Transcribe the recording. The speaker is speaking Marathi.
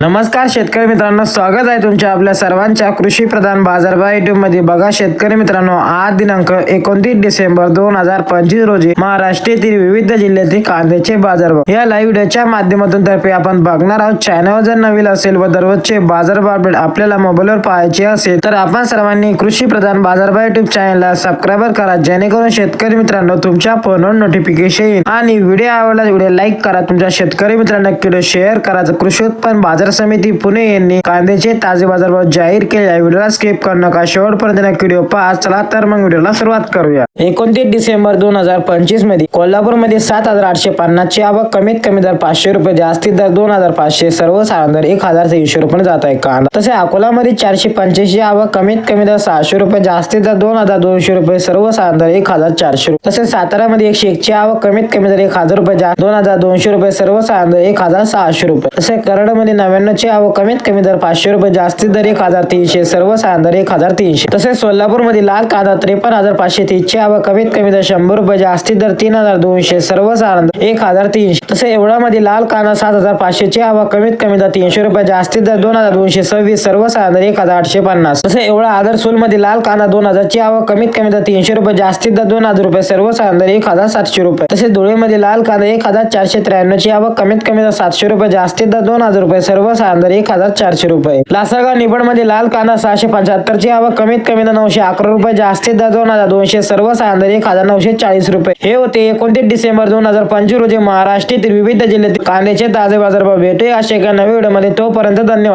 नमस्कार शेतकरी मित्रांनो स्वागत आहे तुमच्या आपल्या सर्वांच्या कृषी प्रधान बाजारभाव युट्यूबमध्ये. बघा शेतकरी मित्रांनो आज दिनांक एकोणतीस डिसेंबर दोन हजार पंचवीस रोजी महाराष्ट्रातील विविध जिल्ह्यातील कांद्याचे बाजारभाव. या लाईव्ह व्हिडिओच्या माध्यमातून तर्फे आपण बघणार आहोत चॅनल जर नवीन असेल व दररोजचे बाजारभाव अपडेट आपल्याला मोबाईलवर पाहायचे असेल तर आपण सर्वांनी कृषी प्रधान बाजारभाव युट्यूब चॅनलला सबस्क्राईबर करा जेणेकरून शेतकरी मित्रांनो तुमच्या फोनवर नोटिफिकेशन येईल. आणि व्हिडिओ आवडला व्हिडिओ लाईक करा तुमच्या शेतकरी मित्रांना व्हिडिओ शेअर करा कृषी उत्पन्न बाजार समिती पुणे यांनी कांद्याचे ताजे बाजारभाव जाहीर केले या व्हिडिओला स्किप करू नका. शेवटपर्यंत व्हिडिओ पहा. चला तर मग व्हिडिओला सुरुवात करूया. एकोणतीस डिसेंबर दोन हजार पंचवीसमध्ये कोल्हापूरमध्ये सात हजार आठशे पन्नास ची आवक कमीत कमी दर पाचशे रुपये जास्तीत दर दोन हजार पाचशे सर्वसाधारण दर एक हजार तीनशे रुपये जात आहे कांदा. तसे अकोलामध्ये चारशे पंच्याऐंशी आवक कमीत कमी दर सहाशे रुपये जास्तीत दर दोन हजार दोनशे रुपये सर्वसाधारण दर एक हजार चारशे रुपये. तसेच सातारामध्ये एकशे एकची आवक कमीत कमी दर एक हजार रुपये जा- दोन हजार दोनशे रुपये सर्वसाधारण दर एक हजार सहाशे रुपये. तसे कराडमध्ये नव्या ची आवक कमीत कमी दर पाचशे रुपये जास्तीत दर एक हजार तीनशे सर्वसाधारण दर एक हजार तीनशे. तसेच सोलापूरमध्ये लाल कांदा त्रेपन्न हजार पाचशे तीसची आवक कमीत कमी दर शंभर रुपये जास्तीत दर तीन हजार दोनशे सर्वसाधारण एक हजार तीनशे. तसे एवढामध्ये लाल कांदा सात हजार पाचशेची आवक कमीत कमी दर तीनशे रुपये जास्तीत दर दोन हजार दोनशे सव्वीस सर्वसाधारण एक हजार आठशे पन्नास. तसे एवढा आदरमध्ये लाल कांदा दोन हजार ची आवक कमीत कमी दर तीनशे रुपये जास्तीत दर दोन हजार रुपये सर्वसाधारण एक हजार सातशे रुपये. तसेच धुळेमध्ये लाल कांदा एक हजार चारशे त्र्याण्णव ची आवक कमीत कमी दर सातशे रुपये जास्तीत दर दोन हजार रुपये सर्व सर्वसाधारण दर एक हजार चारशे रुपये. लासलगाव निबडमध्ये लाल कांदा सहाशे पंच्याहत्तर ची आवक कमीत कमी नऊशे अकरा रुपये जास्तीत दोन हजार दोनशे सर्व दर एक हजार नऊशे चाळीस रुपये. हे होते एकोणतीस डिसेंबर दोन हजार पंचवीस रोजी महाराष्ट्रातील विविध जिल्ह्यातील कांद्याचे ताजे बाजारभाव भेटूया अशा एका नव्या व्हिडिओमध्ये. तोपर्यंत धन्यवाद.